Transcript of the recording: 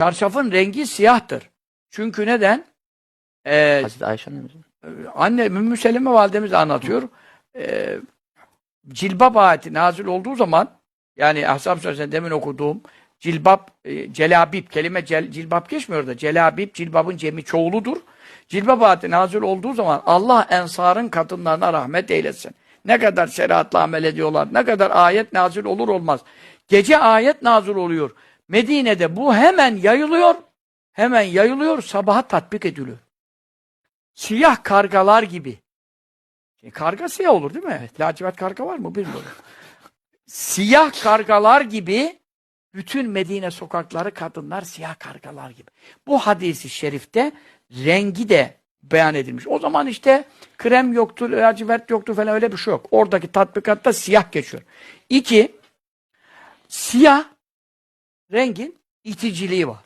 Çarşafın rengi siyahtır. Çünkü neden? Ee, Hazreti Ayşe annemizin. anne Ümmü Seleme validemiz anlatıyor. Ee, cilbap ayeti nazil olduğu zaman yani Ahzab Suresi'nde demin okuduğum cilbap, e, celabip, kelime cel, cilbap geçmiyor da celabip, cilbabın cemi çoğuludur. Cilbap ayeti nazil olduğu zaman Allah ensarın kadınlarına rahmet eylesin. Ne kadar şeriatla amel ediyorlar, ne kadar ayet nazil olur olmaz. Gece ayet nazil oluyor. Medine'de bu hemen yayılıyor, hemen yayılıyor, sabaha tatbik ediliyor. Siyah kargalar gibi. Şimdi karga siyah olur değil mi? Lacivert karga var mı bilmiyorum. siyah kargalar gibi bütün Medine sokakları kadınlar siyah kargalar gibi. Bu hadisi şerifte rengi de beyan edilmiş. O zaman işte krem yoktu, lacivert yoktu falan öyle bir şey yok. Oradaki tatbikatta siyah geçiyor. İki, siyah rengin iticiliği var.